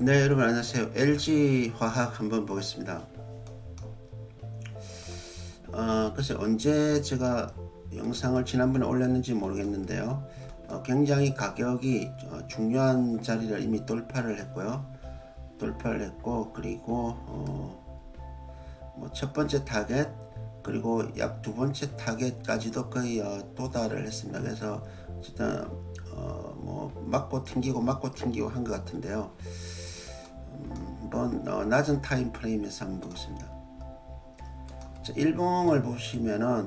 네, 여러분 안녕하세요. LG 화학 한번 보겠습니다. 어, 글쎄 언제 제가 영상을 지난번에 올렸는지 모르겠는데요. 어, 굉장히 가격이 어, 중요한 자리를 이미 돌파를 했고요. 돌파를 했고 그리고 어, 뭐 첫 번째 타겟 그리고 약 두 번째 타겟까지도 거의 어, 도달을 했습니다. 그래서 어쨌든 어, 뭐 맞고 튕기고 맞고 튕기고 한 것 같은데요. 한번 어, 낮은 타임 프레임에서 한번 보겠습니다. 자, 일봉을 보시면은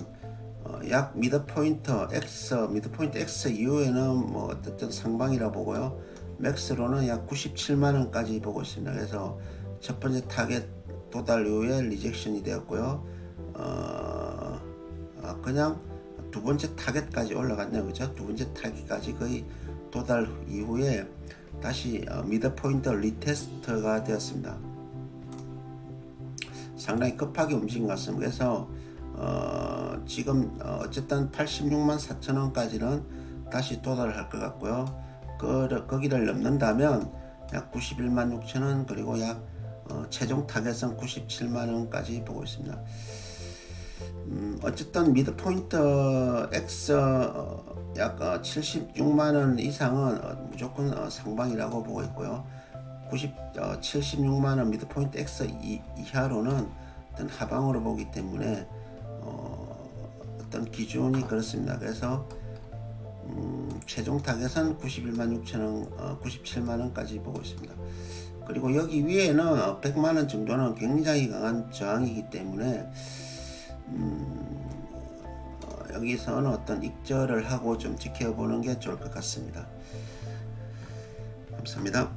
어, 약 미드 포인트 X 미드 포인트 X 이후에는 뭐 어쨌든 상방이라 보고요. 맥스로는 약 97만 원까지 보고 있습니다. 그래서 첫 번째 타겟 도달 이후에 리젝션이 되었고요. 어, 아, 그냥 두 번째 타겟까지 올라갔네요. 그죠? 두 번째 타겟까지 거의 도달 이후에 다시 어, 미드 포인트 리테스트가 되었습니다. 상당히 급하게 움직인 것 같습니다. 그래서 어, 지금 어, 어쨌든 86만 4천 원까지는 다시 도달할 것 같고요. 그, 거기를 넘는다면 약 91만 6천 원 그리고 약 어, 최종 타겟은 97만 원까지 보고 있습니다. 음, 어쨌든 미드 포인트 X 어, 약 어, 76만 원 이상은 어, 무조건 어, 상방이라고 보고 있고요. 90, 어, 76만 원 미드 포인트 X 이, 이하로는 어떤 하방으로 보기 때문에 어, 어떤 기준이 그렇습니다. 그래서 음, 최종 타겟은 91만 6천 원, 어, 97만 원까지 보고 있습니다. 그리고 여기 위에는 100만 원 정도는 굉장히 강한 저항이기 때문에 어, 여기서는 어떤 익절을 하고 좀 지켜보는 게 좋을 것 같습니다. 감사합니다.